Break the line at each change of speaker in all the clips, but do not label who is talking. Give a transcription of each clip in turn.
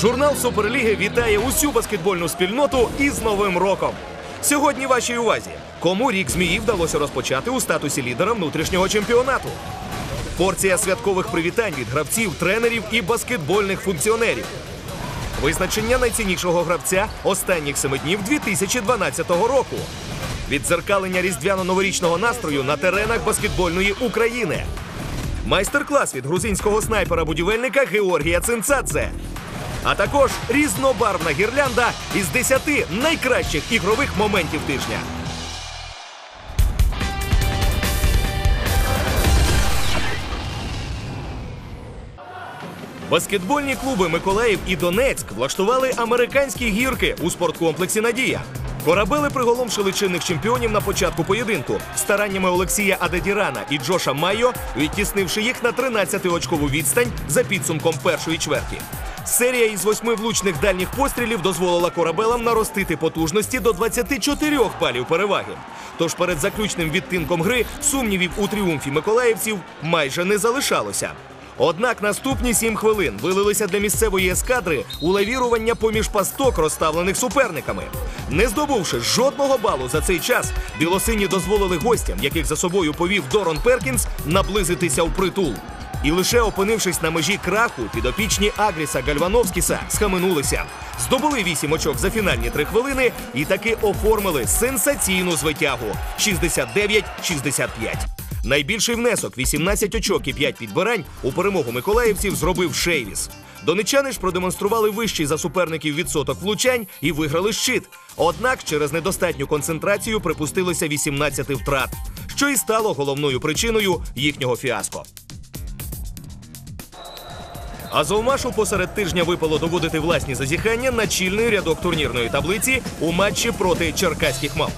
Журнал Суперліги вітає усю баскетбольну спільноту із Новим роком. Сьогодні вашій увазі, кому рік змії вдалося розпочати у статусі лідера внутрішнього чемпіонату. Порція святкових привітань від гравців, тренерів і баскетбольних функціонерів. Визначення найціннішого гравця останніх семи днів 2012 року. Відзеркалення різдвяно-новорічного настрою на теренах баскетбольної України. Майстер-клас від грузинського снайпера-будівельника Георгія Цинцадзе. А також різнобарвна гірлянда із 10 найкращих ігрових моментів тижня. Баскетбольні клуби Миколаїв і Донецьк влаштували американські гірки у спорткомплексі Надія. Корабели приголомшили чинних чемпіонів на початку поєдинку стараннями Олексія Адедірана і Джоша Майо, відтіснивши їх на 13-очкову відстань за підсумком першої чверті. Серія із восьми влучних дальніх пострілів дозволила корабелам наростити потужності до 24 балів переваги. Тож перед заключним відтинком гри сумнівів у тріумфі миколаївців майже не залишалося. Однак наступні сім хвилин вилилися для місцевої ескадри у лавірування поміж пасток, розставлених суперниками. Не здобувши жодного балу за цей час, білосині дозволили гостям, яких за собою повів Дорон Перкінс, наблизитися в притул. І лише опинившись на межі краху, підопічні Агріса Гальвановськіса схаменулися, здобули вісім очок за фінальні три хвилини і таки оформили сенсаційну звитягу 69-65. Найбільший внесок 18 очок і 5 підбирань у перемогу миколаївців зробив Шейвіс. Донечани ж продемонстрували вищий за суперників відсоток влучань і виграли щит. Однак через недостатню концентрацію припустилося 18 втрат, що і стало головною причиною їхнього фіаско. Азовмашу посеред тижня випало доводити власні зазіхання на чільний рядок турнірної таблиці у матчі проти черкаських мав.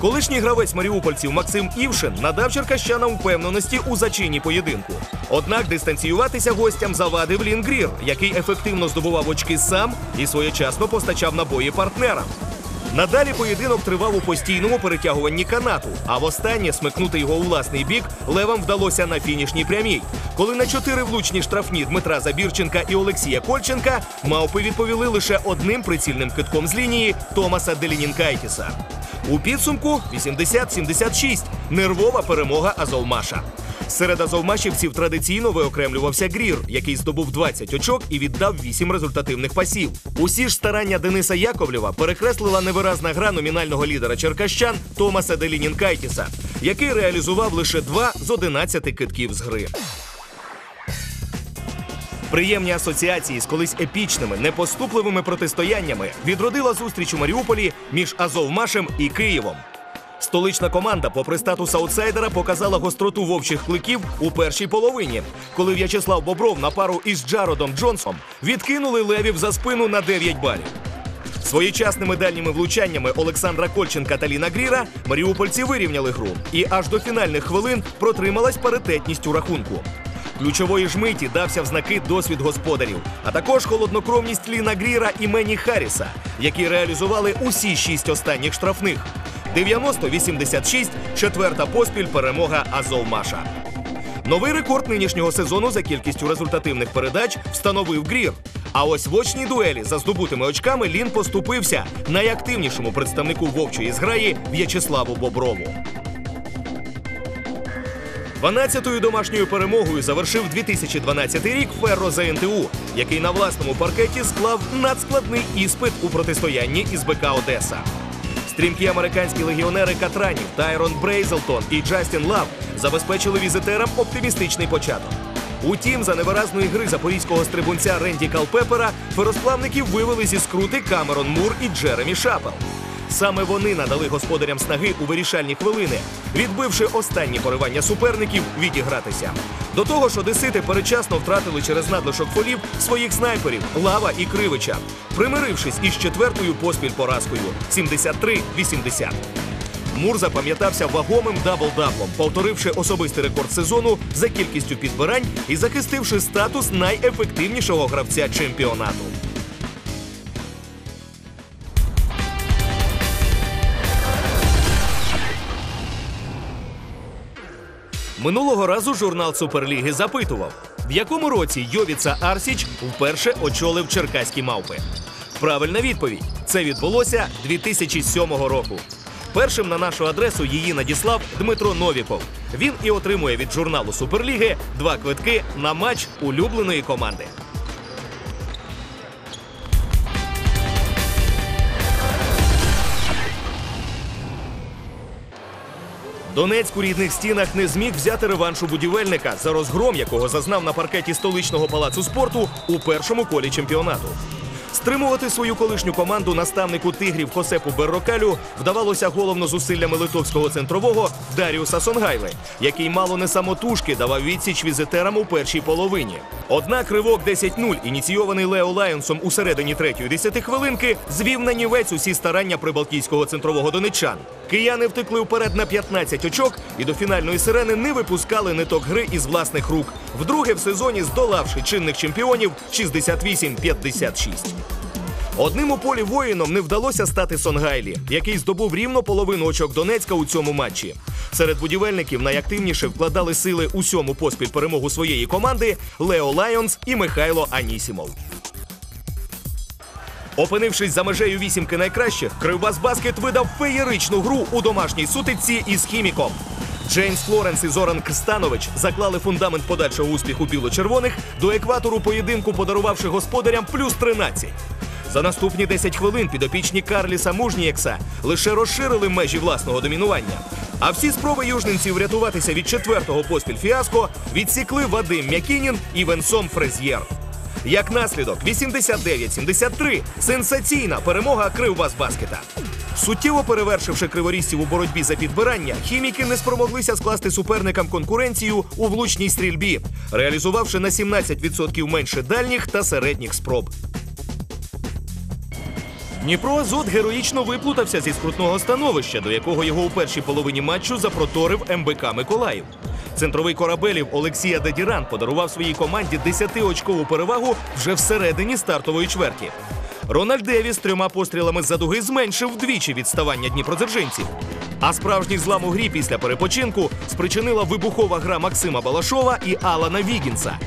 Колишній гравець маріупольців Максим Івшин надав черкащанам впевненості у зачині поєдинку. Однак дистанціюватися гостям завадив Лін Грір, який ефективно здобував очки сам і своєчасно постачав набої партнерам. Надалі поєдинок тривав у постійному перетягуванні канату, а востаннє смикнути його у власний бік левам вдалося на фінішній прямій. Коли на чотири влучні штрафні Дмитра Забірченка і Олексія Кольченка мавпи відповіли лише одним прицільним китком з лінії Томаса Делінінкайтіса. У підсумку 80-76 нервова перемога Азовмаша. Серед азовмашівців традиційно виокремлювався Грір, який здобув 20 очок і віддав 8 результативних пасів. Усі ж старання Дениса Яковлєва перекреслила невиразна гра номінального лідера черкащан Томаса Делінінкайтіса, який реалізував лише 2 з 11 китків з гри. Приємні асоціації з колись епічними, непоступливими протистояннями відродила зустріч у Маріуполі між Азовмашем і Києвом. Столична команда, попри статус аутсайдера, показала гостроту вовчих кликів у першій половині, коли В'ячеслав Бобров на пару із Джародом Джонсом відкинули левів за спину на 9 балів. Своєчасними дальніми влучаннями Олександра Кольченка та Ліна Гріра маріупольці вирівняли гру і аж до фінальних хвилин протрималась паритетність у рахунку. Ключової ж миті дався в знаки досвід господарів, а також холоднокровність Ліна Гріра і Мені Харріса, які реалізували усі шість останніх штрафних. 90-86, четверта поспіль перемога Азовмаша. Новий рекорд нинішнього сезону за кількістю результативних передач встановив Грір. А ось в очній дуелі за здобутими очками Лін поступився найактивнішому представнику вовчої зграї В'ячеславу Боброву. 12-ю домашньою перемогою завершив 2012 рік Ферро за НТУ, який на власному паркеті склав надскладний іспит у протистоянні із БК Одеса. Стрімкі американські легіонери Катранів, Тайрон Брейзелтон і Джастін Лав забезпечили візитерам оптимістичний початок. Утім, за невиразної гри запорізького стрибунця Ренді Калпепера феросплавників вивели зі скрути Камерон Мур і Джеремі Шапел. Саме вони надали господарям снаги у вирішальні хвилини, відбивши останні поривання суперників відігратися. До того ж, одесити перечасно втратили через надлишок фолів своїх снайперів Лава і Кривича, примирившись із четвертою поспіль поразкою 73-80. Мур запам'ятався вагомим дабл-даблом, повторивши особистий рекорд сезону за кількістю підбирань і захистивши статус найефективнішого гравця чемпіонату. Минулого разу журнал Суперліги запитував: В якому році Йовіца Арсіч вперше очолив черкаські мавпи? Правильна відповідь: це відбулося 2007 року. Першим на нашу адресу її надіслав Дмитро Новіков. Він і отримує від журналу Суперліги два квитки на матч улюбленої команди. Донецьк у рідних стінах не зміг взяти реваншу будівельника за розгром, якого зазнав на паркеті столичного палацу спорту у першому колі чемпіонату. Стримувати свою колишню команду наставнику тигрів Хосепу Беррокалю вдавалося головно зусиллями литовського центрового Даріуса Сонгайли, який мало не самотужки давав відсіч візитерам у першій половині. Однак ривок 10-0, ініційований Лео Лайонсом у середині третьої десятихвилинки, звів на нівець усі старання прибалтійського центрового донеччан. Кияни втекли вперед на 15 очок і до фінальної сирени не випускали ниток гри із власних рук, вдруге в сезоні здолавши чинних чемпіонів 68-56. Одним у полі воїном не вдалося стати Сонгайлі, який здобув рівно половину очок Донецька у цьому матчі. Серед будівельників найактивніше вкладали сили у сьому поспіль перемогу своєї команди Лео Лайонс і Михайло Анісімов. Опинившись за межею вісімки найкращих, Кривбас Баскет видав феєричну гру у домашній сутичці із хіміком. Джеймс Флоренс і Зоран Кстанович заклали фундамент подальшого успіху біло-червоних до екватору поєдинку, подарувавши господарям плюс 13. За наступні 10 хвилин підопічні Карліса Мужнієкса лише розширили межі власного домінування. А всі спроби южненців врятуватися від четвертого поспіль фіаско відсікли Вадим Мякінін і Венсом Фрез'єр. Як наслідок, 89-73 – сенсаційна перемога Кривбасбаскета. Суттєво перевершивши криворізців у боротьбі за підбирання, хіміки не спромоглися скласти суперникам конкуренцію у влучній стрільбі, реалізувавши на 17% менше дальніх та середніх спроб. Дніпро Азот героїчно виплутався зі скрутного становища, до якого його у першій половині матчу запроторив МБК Миколаїв. Центровий корабелів Олексія Дедіран подарував своїй команді 10-очкову перевагу вже всередині стартової чверті. Рональд Девіс трьома пострілами з-за дуги зменшив вдвічі відставання дніпродзержинців. А справжній злам у грі після перепочинку спричинила вибухова гра Максима Балашова і Алана Вігінса.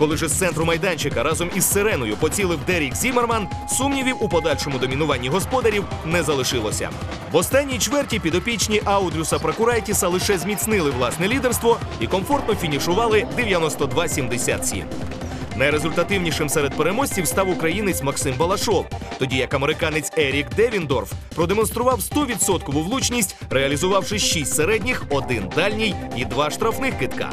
Коли ж з центру майданчика разом із сиреною поцілив Дерік Зімерман, сумнівів у подальшому домінуванні господарів не залишилося. В останній чверті підопічні Аудрюса Прокурайтіса лише зміцнили власне лідерство і комфортно фінішували 92-77. Найрезультативнішим серед переможців став українець Максим Балашов, тоді як американець Ерік Девіндорф продемонстрував 100% влучність, реалізувавши 6 середніх, один дальній і два штрафних китка.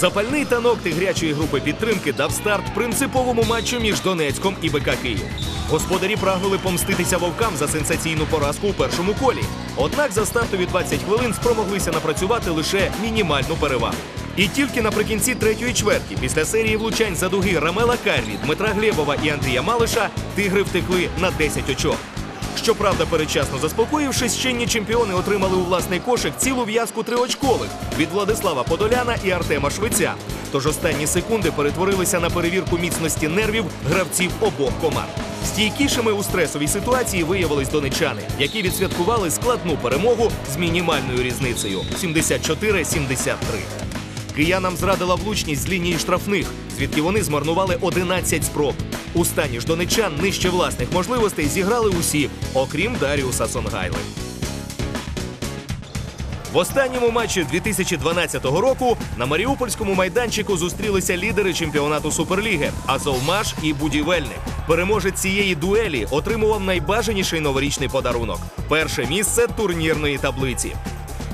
Запальний танок тигрячої групи підтримки дав старт принциповому матчу між Донецьком і БК Київ. Господарі прагнули помститися вовкам за сенсаційну поразку у першому колі. Однак за стартові 20 хвилин спромоглися напрацювати лише мінімальну перевагу. І тільки наприкінці третьої чверті, після серії влучань за дуги Рамела Карлі, Дмитра Глєбова і Андрія Малиша, тигри втекли на 10 очок. Щоправда, передчасно заспокоївшись, чинні чемпіони отримали у власний кошик цілу в'язку триочкових від Владислава Подоляна і Артема Швеця. Тож останні секунди перетворилися на перевірку міцності нервів гравців обох команд. Стійкішими у стресовій ситуації виявились донечани, які відсвяткували складну перемогу з мінімальною різницею 74-73. Киянам зрадила влучність з лінії штрафних, звідки вони змарнували 11 спроб. У стані ж донечан нижче власних можливостей зіграли усі, окрім Даріуса Сонгайли. В останньому матчі 2012 року на Маріупольському майданчику зустрілися лідери чемпіонату Суперліги Азовмаш і Будівельник. Переможець цієї дуелі отримував найбажаніший новорічний подарунок перше місце турнірної таблиці.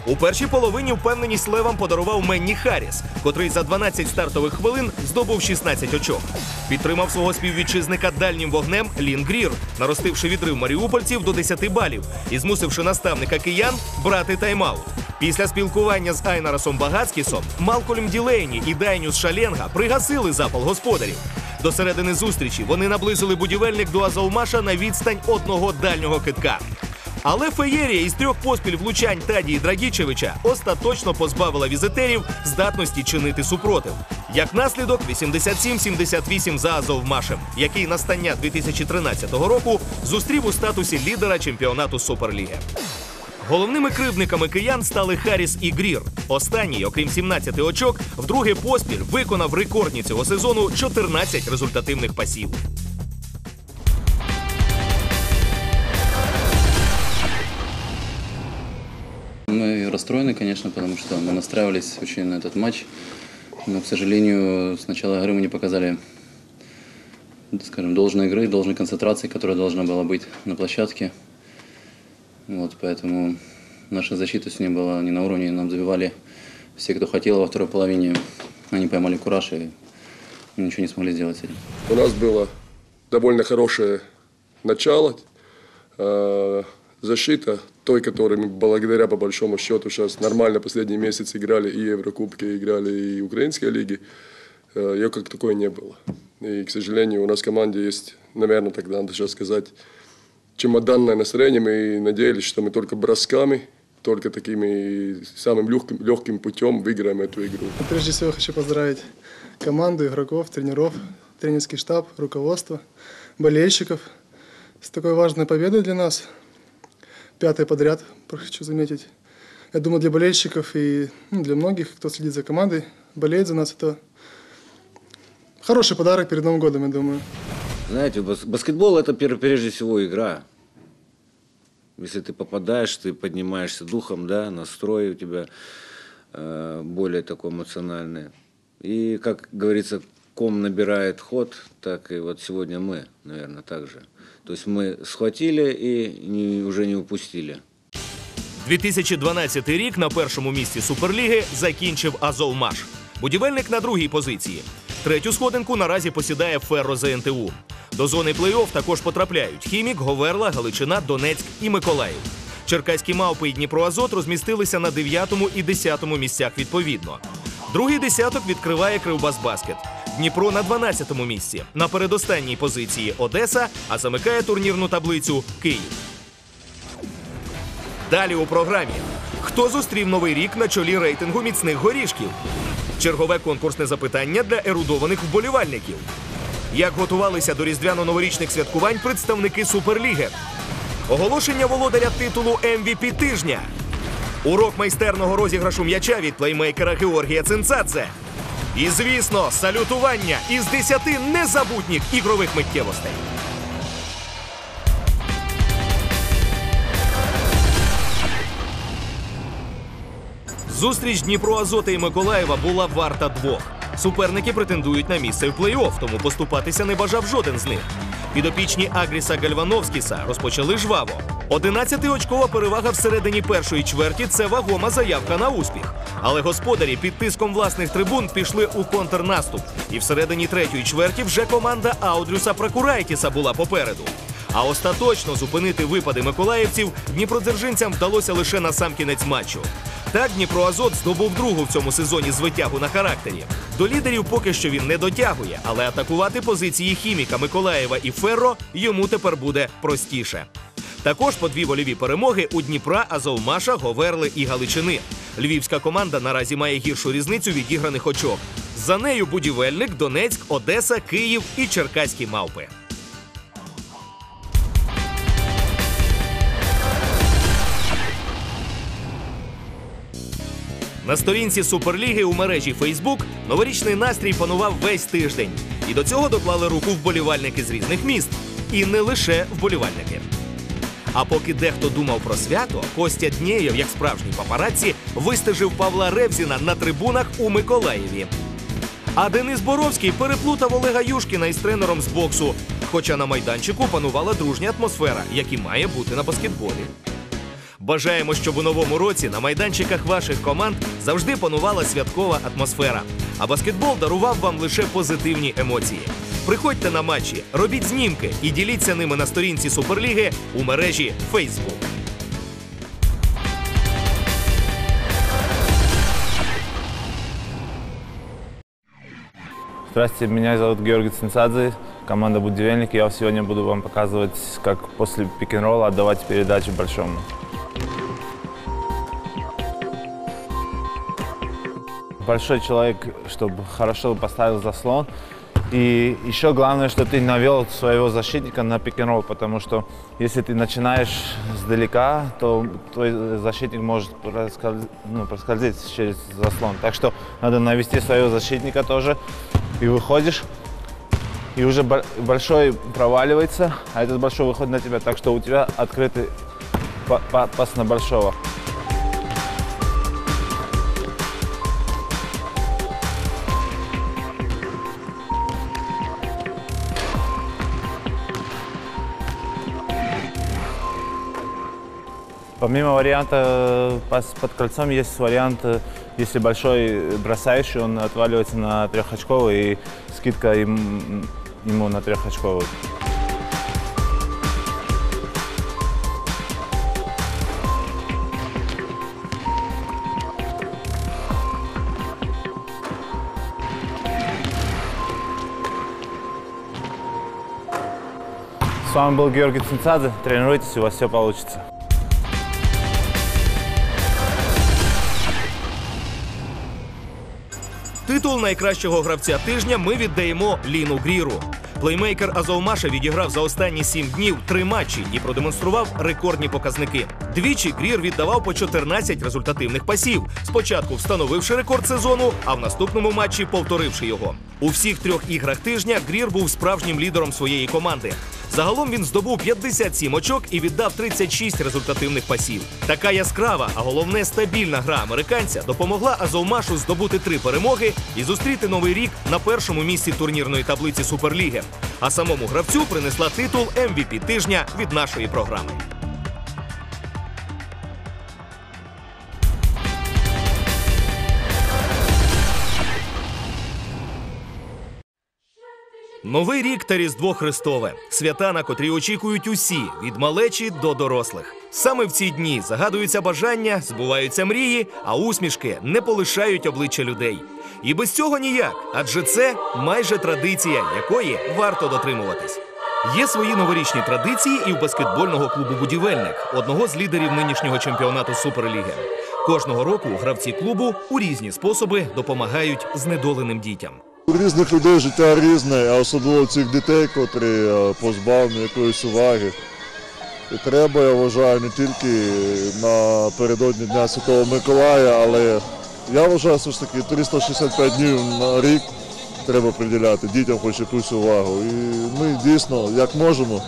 У першій половині впевненість левам подарував Менні Харріс, котрий за 12 стартових хвилин здобув 16 очок. Підтримав свого співвітчизника дальнім вогнем Лін Грір, наростивши відрив маріупольців до 10 балів і змусивши наставника киян брати тайм-аут. Після спілкування з Айнарасом Багацькісом Малкольм Ділейні і Дайнюс Шаленга пригасили запал господарів. До середини зустрічі вони наблизили будівельник до Азовмаша на відстань одного дальнього китка. Але феєрія із трьох поспіль влучань Тадії Драгічевича остаточно позбавила візитерів здатності чинити супротив. Як наслідок, 87-78 за Азовмашем, який настання 2013 року зустрів у статусі лідера чемпіонату Суперліги. Головними кривдниками киян стали Харріс і Грір. Останній, окрім 17 очок, вдруге поспіль виконав рекордні цього сезону 14 результативних пасів.
Мы расстроены, конечно, потому что мы настраивались очень на этот матч. Но, к сожалению, с начала игры мы не показали, скажем, должной игры, должной концентрации, которая должна была быть на площадке. Вот, поэтому наша защита сегодня была не на уровне. Нам забивали все, кто хотел во второй половине. Они поймали кураж и ничего не смогли сделать с этим.
У нас было довольно хорошее начало. Защита, той, которой мы благодаря по большому счету сейчас нормально последние месяцы играли и Еврокубки, играли и Украинской лиги, э, ее как такой не было. И, к сожалению, у нас в команде есть, наверное, тогда надо сейчас сказать, чемоданное настроение. Мы надеялись, что мы только бросками, только такими самым легким, легким путем выиграем эту игру.
Прежде всего хочу поздравить команду, игроков, тренеров, тренерский штаб, руководство, болельщиков с такой важной победой для нас. Пятая подряд, хочу заметить. Я думаю, для болельщиков и ну, для многих, кто следит за командой, болеет за нас, это хороший подарок перед Новым годом, я думаю.
Знаете, бас- баскетбол это прежде всего игра. Если ты попадаешь, ты поднимаешься духом, да, настрой у тебя э, более такой эмоциональный. И, как говорится, ком набирает ход, так и вот сегодня мы, наверное, так же. То есть мы схватили и уже не упустили.
2012 рік на першому місці Суперліги закінчив Азовмаш. Будівельник на другій позиції. Третю сходинку наразі посідає Ферро ЗНТУ. До зони плей-офф також потрапляють Хімік, Говерла, Галичина, Донецьк і Миколаїв. Черкаські мавпи і Дніпроазот розмістилися на 9 і 10 місцях відповідно. Другий десяток відкриває Кривбасбаскет. Дніпро на 12 місці. На передостанній позиції Одеса, а замикає турнірну таблицю Київ. Далі у програмі. Хто зустрів новий рік на чолі рейтингу міцних горішків? Чергове конкурсне запитання для ерудованих вболівальників. Як готувалися до різдвяно-новорічних святкувань представники Суперліги? Оголошення володаря титулу MVP тижня. Урок майстерного розіграшу м'яча від плеймейкера Георгія Цинцадзе. І, звісно, салютування із 10 незабутніх ігрових миттєвостей. Зустріч Дніпро Азота і Миколаєва була варта двох. Суперники претендують на місце в плей-офф, тому поступатися не бажав жоден з них. Підопічні Агріса Гальвановськіса розпочали жваво. 11-очкова перевага всередині першої чверті це вагома заявка на успіх. Але господарі під тиском власних трибун пішли у контрнаступ. І всередині третьої чверті вже команда Аудрюса Прокурайтіса була попереду. А остаточно зупинити випади миколаївців дніпродзержинцям вдалося лише на сам кінець матчу. Так Дніпроазот здобув другу в цьому сезоні звитягу на характері. До лідерів поки що він не дотягує, але атакувати позиції хіміка Миколаєва і Ферро йому тепер буде простіше. Також по дві вольові перемоги у Дніпра, Азовмаша, Говерли і Галичини. Львівська команда наразі має гіршу різницю відіграних очок. За нею будівельник, Донецьк, Одеса, Київ і Черкаські мавпи. На сторінці Суперліги у мережі Фейсбук новорічний настрій панував весь тиждень. І до цього доклали руку вболівальники з різних міст. І не лише вболівальники. А поки дехто думав про свято, Костя Днєєв, як справжній папараці, вистежив Павла Ревзіна на трибунах у Миколаєві. А Денис Боровський переплутав Олега Юшкіна із тренером з боксу. Хоча на майданчику панувала дружня атмосфера, як і має бути на баскетболі. Бажаємо, щоб у новому році на майданчиках ваших команд завжди панувала святкова атмосфера. А баскетбол дарував вам лише позитивні емоції. Приходьте на матчі, робіть знімки і діліться ними на сторінці Суперліги у мережі Facebook.
Здравствуйте, меня зовут Георгий Цинцадзе, команда «Будивельник». Я сегодня буду вам показывать, как после пик-н-ролла отдавать передачи большому. Большой человек, чтобы хорошо поставил заслон и еще главное, что ты навел своего защитника на пик-н-ролл, потому что если ты начинаешь сдалека, то твой защитник может проскольз- ну, проскользить через заслон. Так что надо навести своего защитника тоже. И выходишь, и уже бо- большой проваливается, а этот большой выходит на тебя. Так что у тебя открытый па- па- пас на большого. Помимо варианта э, пас под кольцом есть вариант, э, если большой бросающий, он отваливается на трехочковый и скидка им- ему на трехочковый. С вами был Георгий Цинцадзе. Тренируйтесь, у вас все получится.
Титул найкращого гравця тижня ми віддаємо Ліну Гріру. Плеймейкер Азовмаша відіграв за останні сім днів три матчі і продемонстрував рекордні показники. Двічі Грір віддавав по 14 результативних пасів. Спочатку встановивши рекорд сезону, а в наступному матчі повторивши його. У всіх трьох іграх тижня Грір був справжнім лідером своєї команди. Загалом він здобув 57 очок і віддав 36 результативних пасів. Така яскрава, а головне стабільна гра американця допомогла Азовмашу здобути три перемоги і зустріти новий рік на першому місці турнірної таблиці Суперліги. А самому гравцю принесла титул MVP тижня від нашої програми. Новий рік та Різдво Христове свята, на котрі очікують усі від малечі до дорослих. Саме в ці дні загадуються бажання, збуваються мрії, а усмішки не полишають обличчя людей. І без цього ніяк, адже це майже традиція, якої варто дотримуватись. Є свої новорічні традиції і у баскетбольного клубу Будівельник, одного з лідерів нинішнього чемпіонату Суперліги. Кожного року гравці клубу у різні способи допомагають знедоленим дітям.
У різних людей життя різне, а особливо цих дітей, котрі е, позбавлені якоїсь уваги. І треба, я вважаю, не тільки напередодні Дня Святого Миколая, але я вважаю, все ж таки 365 днів на рік треба приділяти дітям хоч якусь увагу. І ми дійсно, як можемо,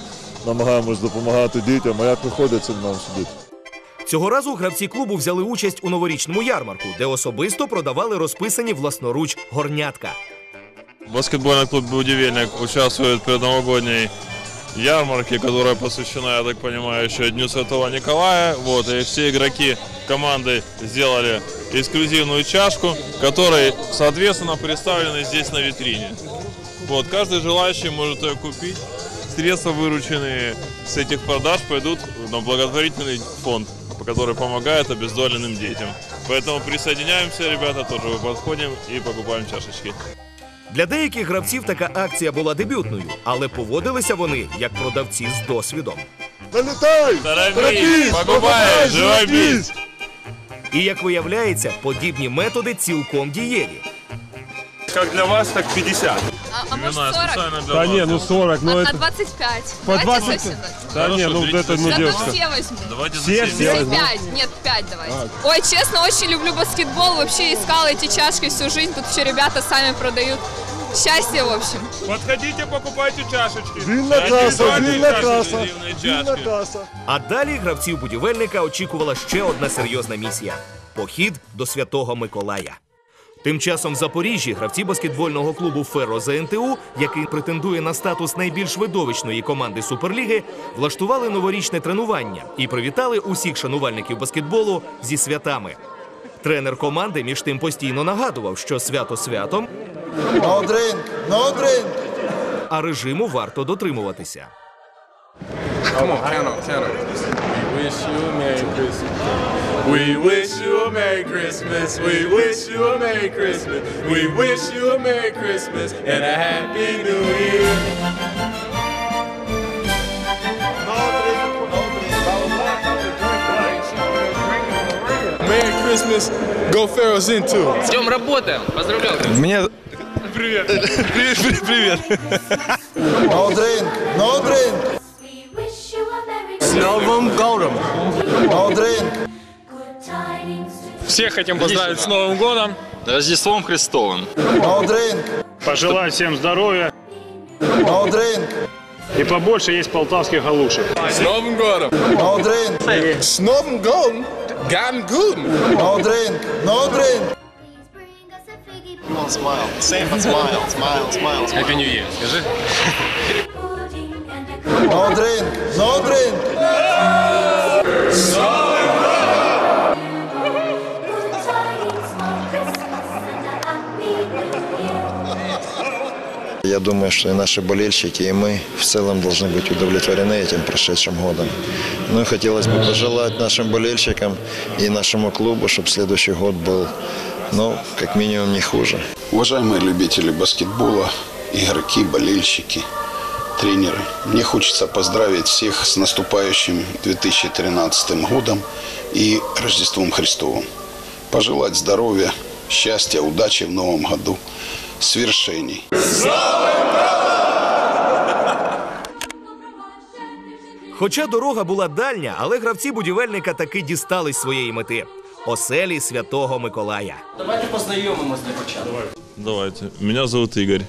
намагаємось допомагати дітям, а як виходить, це нам судити.
Цього разу гравці клубу взяли участь у новорічному ярмарку, де особисто продавали розписані власноруч горнятка.
Баскетбольный клуб «Будивельник» участвует в предновогодней ярмарке, которая посвящена, я так понимаю, еще Дню Святого Николая. Вот, и все игроки команды сделали эксклюзивную чашку, которые, соответственно, представлены здесь на витрине. Вот, каждый желающий может ее купить. Средства, вырученные с этих продаж, пойдут на благотворительный фонд, который помогает обездоленным детям. Поэтому присоединяемся, ребята, тоже подходим и покупаем чашечки.
Для деяких гравців така акція була дебютною, але поводилися вони як продавці з досвідом.
Налітай!
Торопись, покупай, живопись!
І як виявляється, подібні методи цілком дієві.
Как для вас, так 50.
А, а может
Вина
40?
специально для
Да
вас.
не, ну 40, ну
на,
это...
на 25.
По
Давайте
20?
совсем.
Да не, ну
берите
это, ну
Зато
девушка.
все возьму.
Давайте
Все,
за
все.
семь.
За
возьму.
5. Нет, 5 давайте. Ой, честно, очень люблю баскетбол. Вообще искала эти чашки всю жизнь. Тут все ребята сами продают. Счастье, в общем.
Подходите, покупайте чашечки.
Вільна каса, вільна каса, вільна каса.
А далі гравців будівельника очікувала ще одна серйозна місія похід до Святого Миколая. Тим часом в Запоріжжі гравці баскетбольного клубу Ферро ЗНТУ, який претендує на статус найбільш видовищної команди Суперліги, влаштували новорічне тренування і привітали усіх шанувальників баскетболу зі святами. Тренер команди між тим постійно нагадував, що свято святом,
No drink, no drink.
а режиму варто дотримуватися.
We wish you a Merry Christmas. We wish you a Merry Christmas. We wish you a Merry Christmas and a Happy New Year. Christmas. Go Pharaohs into.
Ждем, работаем. Поздравляю.
Меня
привет. Привет, привет.
No drink, no drink,
С Новым годом!
no drink.
Всех хотим поздравить с Новым годом.
Рождеством Христовым.
No drink,
Пожелать всем здоровья
no drink,
и побольше есть полтавских галушек.
С Новым годом!
no drink,
С Новым годом! Ган Гуден!
no drink, no drink.
Happy New Year, скажи.
No drink, no drink.
Я думаю, что и наши болельщики, и мы в целом должны быть удовлетворены этим прошедшим годом. Ну и хотелось бы пожелать нашим болельщикам и нашему клубу, чтобы следующий год был, ну, как минимум, не хуже.
Уважаемые любители баскетбола, игроки, болельщики, тренеры, мне хочется поздравить всех с наступающим 2013 годом и Рождеством Христовым. Пожелать здоровья, счастья, удачи в новом году, свершений.
Хоча дорога була дальня, але гравці будівельника таки дістались своєї мети оселі святого Миколая.
Давайте познайомимось для початку.
Давайте. Меня зовут Игорь.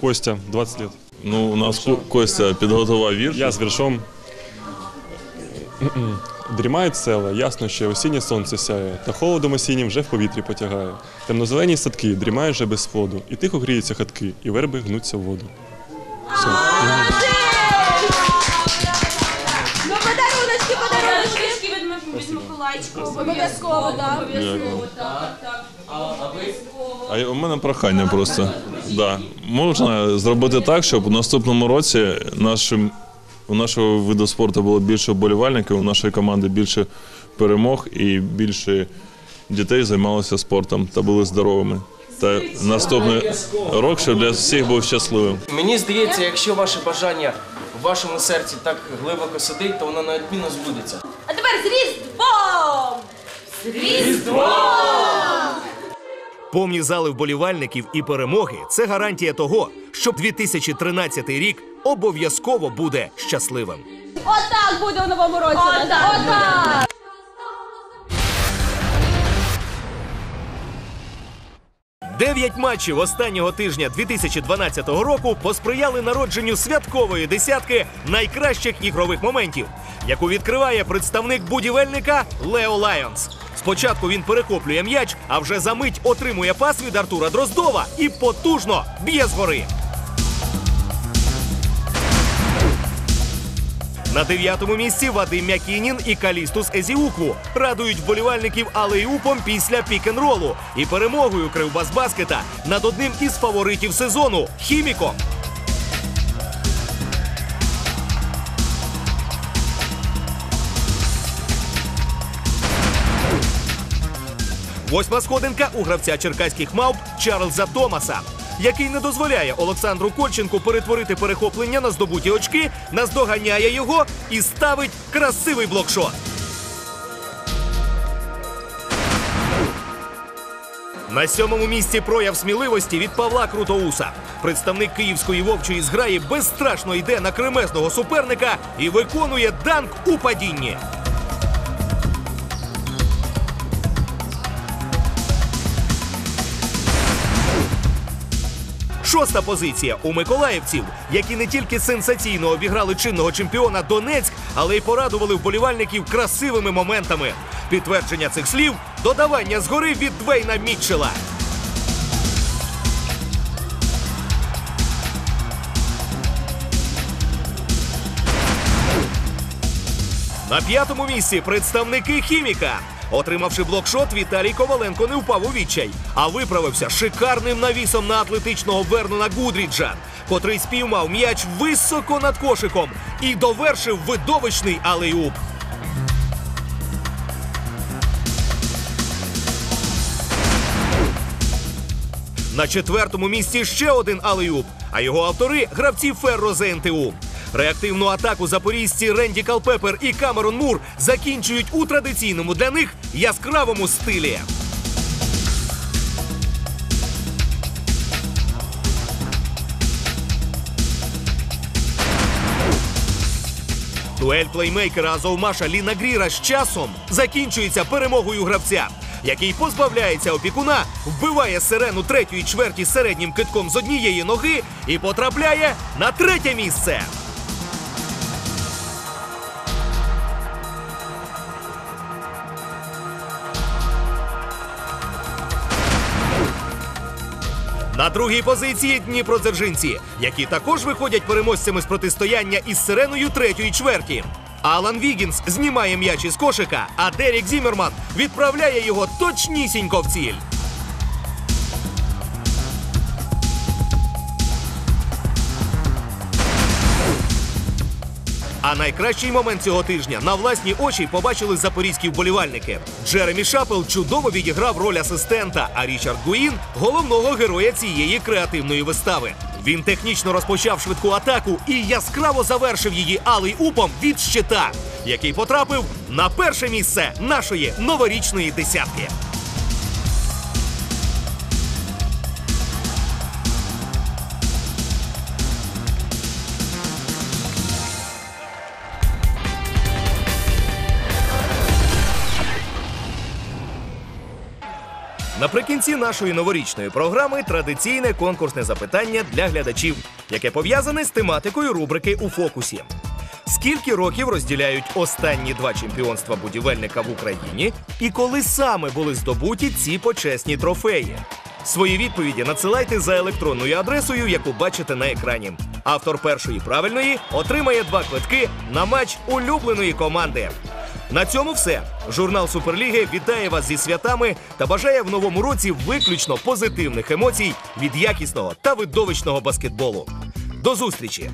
Костя, 20 лет. Ну, у нас Ко- Костя підготував вірш. Я з віршом. Дрімає целе, ясно ще осіннє сонце сяє, та холодом осіннім вже в повітрі потягає. Темнозелені садки дрімають вже без воду, і тихо гріються хатки, і верби гнуться в воду. Все.
Ну, подаруночки, подаруночки від, від Миколайчика. Обов'язково, так.
Дякую.
Так, так.
А у мене прохання просто. Да. Можна зробити так, щоб у наступному році нашим, у нашого виду спорту було більше вболівальників, у нашої команди більше перемог і більше дітей займалося спортом та були здоровими. Та наступний рок, щоб для всіх був щасливим.
Мені здається, якщо ваше бажання в вашому серці так глибоко сидить, то воно неодмінно збудеться.
А тепер з Різдвом! З Різдвом!
Повні зали вболівальників і перемоги це гарантія того, що 2013 рік обов'язково буде щасливим.
Отак буде у новому році. Отак! Отак!
Дев'ять матчів останнього тижня 2012 року посприяли народженню святкової десятки найкращих ігрових моментів, яку відкриває представник будівельника Лео Лайонс. Спочатку він перехоплює м'яч, а вже за мить отримує пас від Артура Дроздова і потужно б'є згори. На дев'ятому місці Вадим Мякінін і Калістус Езіукву радують вболівальників алеюпом після пік-н-ролу. І перемогою Кривбасбаскета над одним із фаворитів сезону Хіміком. Восьма сходинка у гравця черкаських мавп Чарльза Томаса, який не дозволяє Олександру Кольченку перетворити перехоплення на здобуті очки, наздоганяє його і ставить красивий блокшот. На сьомому місці прояв сміливості від Павла Крутоуса. Представник київської вовчої зграї безстрашно йде на кремезного суперника і виконує данк у падінні. Шоста позиція у миколаївців, які не тільки сенсаційно обіграли чинного чемпіона Донецьк, але й порадували вболівальників красивими моментами. Підтвердження цих слів додавання згори від Двейна Мітчела. На п'ятому місці представники хіміка. Отримавши блокшот, Віталій Коваленко не впав у відчай, а виправився шикарним навісом на атлетичного Вернона Гудріджа, котрий спіймав м'яч високо над кошиком і довершив видовищний алеюп. На четвертому місці ще один алеюп, а його автори гравці Ферро ЗНТУ. Реактивну атаку запорізьці Ренді Калпепер і Камерон Мур закінчують у традиційному для них яскравому стилі. Дуель плеймейкера Азовмаша Ліна Гріра з часом закінчується перемогою гравця, який позбавляється опікуна, вбиває сирену третьої чверті середнім китком з однієї ноги і потрапляє на третє місце. На другій позиції Дніпродзержинці, які також виходять переможцями з протистояння із сиреною третьої чверті. Алан Вігінс знімає м'яч із кошика, а Дерік Зімерман відправляє його точнісінько в ціль. А найкращий момент цього тижня на власні очі побачили запорізькі вболівальники. Джеремі Шапел чудово відіграв роль асистента, а Річард Гуїн головного героя цієї креативної вистави. Він технічно розпочав швидку атаку і яскраво завершив її алий упом від щита, який потрапив на перше місце нашої новорічної десятки. Наприкінці нашої новорічної програми традиційне конкурсне запитання для глядачів, яке пов'язане з тематикою рубрики у фокусі. Скільки років розділяють останні два чемпіонства будівельника в Україні, і коли саме були здобуті ці почесні трофеї? Свої відповіді надсилайте за електронною адресою, яку бачите на екрані. Автор першої правильної отримає два квитки на матч улюбленої команди. На цьому все. Журнал Суперліги вітає вас зі святами та бажає в новому році виключно позитивних емоцій від якісного та видовищного баскетболу. До зустрічі!